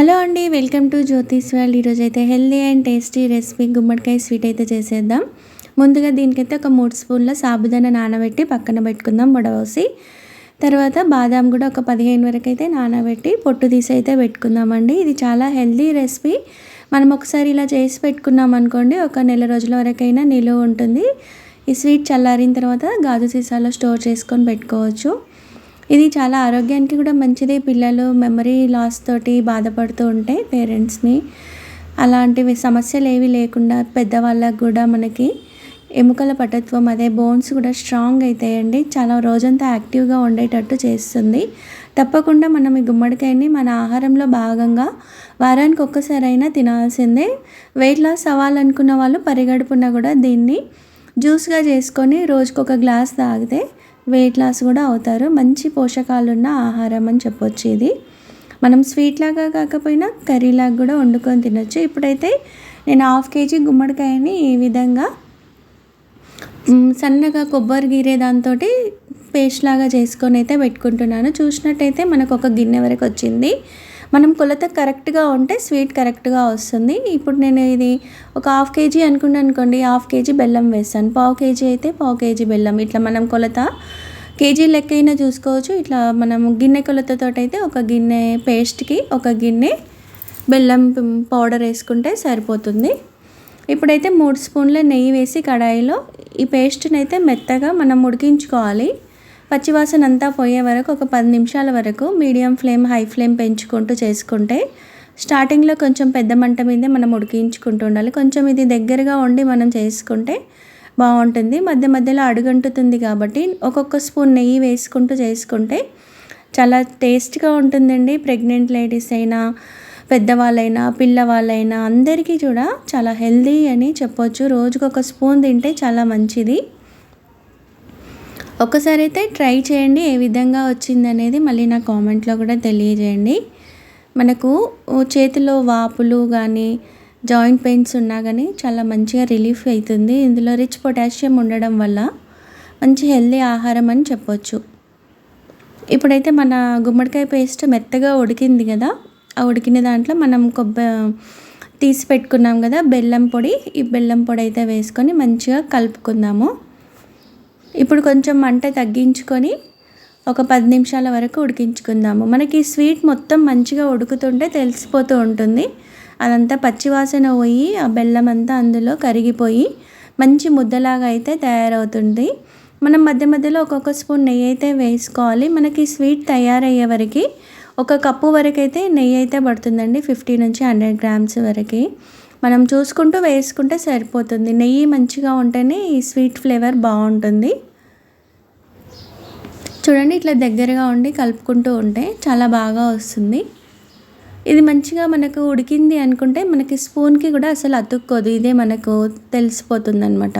Hello అండి welcome to Jyothish world. ఈరోజు అయితే హెల్దీ అండ్ టేస్టీ రెసిపీ గుమ్మడికాయ స్వీట్ అయితే చేసేద్దాం. ముందుగా దీనికైతే ఒక మూడు స్పూన్ల సాబుదానా నానబెట్టి పక్కన పెట్టుకుందాం బుడవసి తర్వాత బాదాం కూడా ఒక పదిహేను వరకు అయితే నానబెట్టి పొట్టు తీసి అయితే పెట్టుకుందామండి. ఇది చాలా హెల్దీ రెసిపీ. మనం ఒకసారి ఇలా చేసి పెట్టుకున్నాం అనుకోండి ఒక నెల రోజుల వరకైనా నిలువ ఉంటుంది. ఈ స్వీట్ చల్లారిన తర్వాత గాజు సీసాలో స్టోర్ చేసుకొని పెట్టుకోవచ్చు. ఇది చాలా ఆరోగ్యానికి కూడా మంచిది. పిల్లలు మెమరీ లాస్ తోటి బాధపడుతూ ఉంటే పేరెంట్స్ని అలాంటివి సమస్యలు ఏవి లేకుండా పెద్దవాళ్ళకు కూడా మనకి ఎముకల పటత్వం అదే బోన్స్ కూడా స్ట్రాంగ్ అవుతాయండి చాలా రోజంతా యాక్టివ్గా ఉండేటట్టు చేస్తుంది. తప్పకుండా మనం ఈ గుమ్మడికాయని మన ఆహారంలో భాగంగా వారానికి ఒక్కసారైనా తినాల్సిందే. వెయిట్ లాస్ అవ్వాలనుకున్న వాళ్ళు పరిగడుపున కూడా దీన్ని జ్యూస్గా చేసుకొని రోజుకొక గ్లాస్ తాగితే వెయిట్ లాస్ కూడా అవుతారు. మంచి పోషకాలున్న ఆహారం అని చెప్పొచ్చు ఇది. మనం స్వీట్ లాగా కాకపోయినా కర్రీలాగా కూడా వండుకొని తినొచ్చు. ఇప్పుడైతే నేను హాఫ్ కేజీ గుమ్మడికాయని ఈ విధంగా సన్నగా కొబ్బరి గీరే దాంతో పేస్ట్ లాగా చేసుకొని అయితే పెట్టుకుంటున్నాను. చూసినట్టయితే మనకు ఒక గిన్నె వరకు వచ్చింది. మనం కొలత కరెక్ట్గా ఉంటే స్వీట్ కరెక్ట్గా వస్తుంది. ఇప్పుడు నేను ఇది ఒక హాఫ్ కేజీ అనుకున్నాను అనుకోండి హాఫ్ కేజీ బెల్లం వేస్తాను. పావు కేజీ అయితే పావు కేజీ బెల్లం. ఇట్లా మనం కొలత కేజీ లెక్క అయినా చూసుకోవచ్చు. ఇట్లా మనం గిన్నె కొలతతో అయితే ఒక గిన్నె పేస్ట్కి ఒక గిన్నె బెల్లం పౌడర్ వేసుకుంటే సరిపోతుంది. ఇప్పుడైతే మూడు స్పూన్ల నెయ్యి వేసి కడాయిలో ఈ పేస్ట్ని అయితే మెత్తగా మనం ఉడికించుకోవాలి. పచ్చివాసన అంతా పోయే వరకు ఒక పది నిమిషాల వరకు మీడియం ఫ్లేమ్ హై ఫ్లేమ్ పెంచుకుంటూ చేసుకుంటే స్టార్టింగ్లో కొంచెం పెద్ద మంట మీదే మనం ఉడికించుకుంటూ ఉండాలి. కొంచెం ఇది దగ్గరగా ఉండి మనం చేసుకుంటే బాగుంటుంది. మధ్య మధ్యలో అడుగంటుతుంది కాబట్టి ఒక్కొక్క స్పూన్ నెయ్యి వేసుకుంటూ చేసుకుంటే చాలా టేస్ట్గా ఉంటుందండి. ప్రెగ్నెంట్ లేడీస్ అయినా పెద్దవాళ్ళైనా పిల్లవాళ్ళైనా అందరికీ కూడా చాలా హెల్దీ అని చెప్పొచ్చు. రోజుకొక స్పూన్ తింటే చాలా మంచిది. ఒకసారి అయితే ట్రై చేయండి ఏ విధంగా వచ్చిందనేది మళ్ళీ నా కామెంట్లో కూడా తెలియజేయండి. మనకు చేతిలో వాపులు కానీ జాయింట్ పెయిన్స్ ఉన్నా కానీ చాలా మంచిగా రిలీఫ్ అవుతుంది ఇందులో రిచ్ పొటాషియం ఉండడం వల్ల మంచి హెల్దీ ఆహారం అని చెప్పొచ్చు. ఇప్పుడైతే మన గుమ్మడికాయ పేస్ట్ మెత్తగా ఉడికింది కదా ఆ ఉడికిన దాంట్లో మనం కొబ్బరి తీసి పెట్టుకున్నాం కదా బెల్లం పొడి. ఈ బెల్లం పొడి అయితే వేసుకొని మంచిగా కలుపుకుందాము. ఇప్పుడు కొంచెం మంట తగ్గించుకొని ఒక పది నిమిషాల వరకు ఉడికించుకుందాము. మనకి స్వీట్ మొత్తం మంచిగా ఉడుకుతుంటే తెలిసిపోతూ ఉంటుంది. అదంతా పచ్చివాసన పోయి ఆ బెల్లం అంతా అందులో కరిగిపోయి మంచి ముద్దలాగా అయితే తయారవుతుంది. మనం మధ్య మధ్యలో ఒక్కొక్క స్పూన్ నెయ్యి అయితే వేసుకోవాలి. మనకి స్వీట్ తయారయ్యే వరకు ఒక కప్పు వరకు అయితే నెయ్యి అయితే పడుతుందండి ఫిఫ్టీ నుంచి హండ్రెడ్ గ్రామ్స్ వరకు. మనం చూసుకుంటూ వేసుకుంటే సరిపోతుంది. నెయ్యి మంచిగా ఉంటేనే ఈ స్వీట్ ఫ్లేవర్ బాగుంటుంది. చూడండి ఇట్లా దగ్గరగా ఉండి కలుపుకుంటూ ఉంటే చాలా బాగా వస్తుంది. ఇది మంచిగా మనకు ఉడికింది అనుకుంటే మనకి స్పూన్కి కూడా అసలు అతుక్కోదు. ఇదే మనకు తెలిసిపోతుంది అనమాట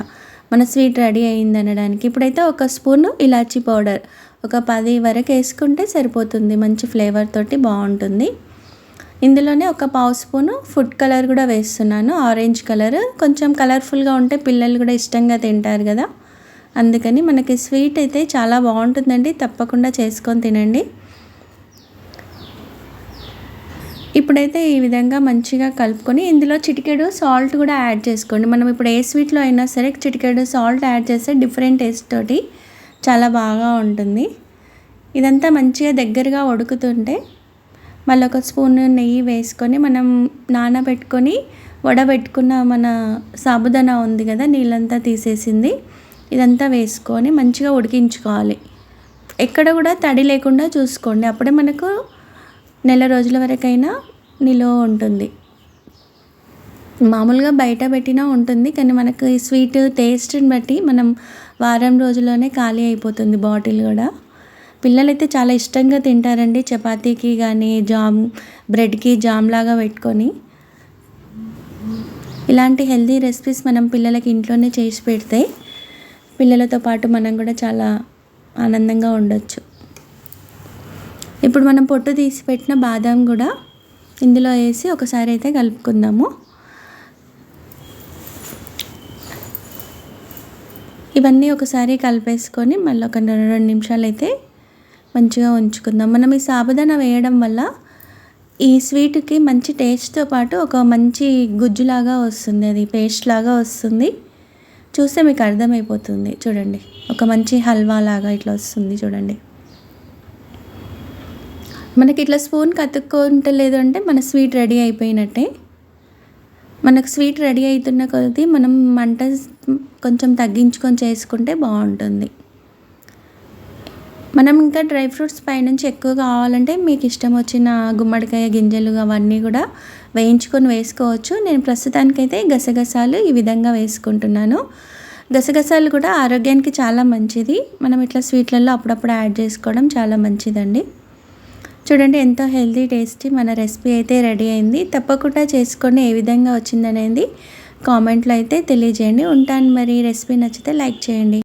మన స్వీట్ రెడీ అయింది అనడానికి. ఇప్పుడైతే ఒక స్పూన్ ఇలాచీ పౌడర్. ఒక పది వరకు వేసుకుంటే సరిపోతుంది. మంచి ఫ్లేవర్ తోటి బాగుంటుంది. ఇందులోనే ఒక పావు స్పూను ఫుడ్ కలర్ కూడా వేస్తున్నాను. Orange colour. కొంచెం కలర్ఫుల్గా ఉంటే పిల్లలు కూడా ఇష్టంగా తింటారు కదా. అందుకని మనకి స్వీట్ అయితే చాలా బాగుంటుందండి. తప్పకుండా చేసుకొని తినండి. ఇప్పుడైతే ఈ విధంగా మంచిగా కలుపుకొని ఇందులో చిటికెడు సాల్ట్ కూడా యాడ్ చేసుకోండి. మనం ఇప్పుడు ఏ స్వీట్లో అయినా సరే చిటికెడు సాల్ట్ యాడ్ చేస్తే డిఫరెంట్ టేస్ట్ తోటి చాలా బాగా ఉంటుంది. ఇదంతా మంచిగా దగ్గరగా ఉడుకుతుంటే మళ్ళీ ఒక స్పూన్ నెయ్యి వేసుకొని మనం నానబెట్టుకొని వడబెట్టుకున్న మన సాబుదానా ఉంది కదా నీళ్ళంతా తీసేసింది. ఇదంతా వేసుకొని మంచిగా ఉడికించుకోవాలి. ఎక్కడ కూడా తడి లేకుండా చూసుకోండి. అప్పుడే మనకు నెల రోజుల వరకైనా నిలువ ఉంటుంది. మామూలుగా బయట పెట్టినా ఉంటుంది కానీ మనకు ఈ స్వీట్ టేస్ట్ని బట్టి మనం వారం రోజుల్లోనే ఖాళీ అయిపోతుంది బాటిల్ కూడా. పిల్లలైతే చాలా ఇష్టంగా తింటారండి. చపాతీకి కానీ జామ్ బ్రెడ్కి జామ్ లాగా పెట్టుకొని. ఇలాంటి హెల్తీ రెసిపీస్ మనం పిల్లలకి ఇంట్లోనే చేసి పెడితే పిల్లలతో పాటు మనం కూడా చాలా ఆనందంగా ఉండొచ్చు. ఇప్పుడు మనం పొట్టు తీసి పెట్టిన బాదం కూడా ఇందులో వేసి ఒకసారి అయితే కలుపుకుందాము. ఇవన్నీ ఒకసారి కలిపేసుకొని మళ్ళీ ఒక రెండు నిమిషాలు అయితే మంచిగా ఉంచుకుందాం. మనం ఈ సాబుదానా వేయడం వల్ల ఈ స్వీట్కి మంచి టేస్ట్తో పాటు ఒక మంచి గుజ్జులాగా వస్తుంది. అది పేస్ట్ లాగా వస్తుంది. చూస్తే మీకు అర్థమైపోతుంది. చూడండి. ఒక మంచి హల్వా లాగా ఇట్లా వస్తుంది చూడండి. మనకి ఇట్లా స్పూన్ కతుక్కుంటలేదు అంటే మన స్వీట్ రెడీ అయిపోయినట్టే. మనకు స్వీట్ రెడీ అవుతున్న కొద్దీ మనం మంట కొంచెం తగ్గించుకొని చేసుకుంటే బాగుంటుంది. మనం ఇంకా డ్రై ఫ్రూట్స్ పైనుంచి ఎక్కువ కావాలంటే మీకు ఇష్టం వచ్చిన గుమ్మడికాయ గింజలు అవన్నీ కూడా వేయించుకొని వేసుకోవచ్చు. నేను ప్రస్తుతానికైతే గసగసాలు ఈ విధంగా వేసుకుంటున్నాను. గసగసాలు కూడా ఆరోగ్యానికి చాలా మంచిది. మనం ఇట్లా స్వీట్లలో అప్పుడప్పుడు యాడ్ చేసుకోవడం చాలా మంచిదండి. చూడండి ఎంతో హెల్తీ టేస్టీ మన రెసిపీ అయితే రెడీ అయింది. తప్పకుండా చేసుకొని ఏ విధంగా వచ్చిందనేది కామెంట్లో అయితే తెలియజేయండి. ఉంటాను మరి రెసిపీ నచ్చితే లైక్ చేయండి.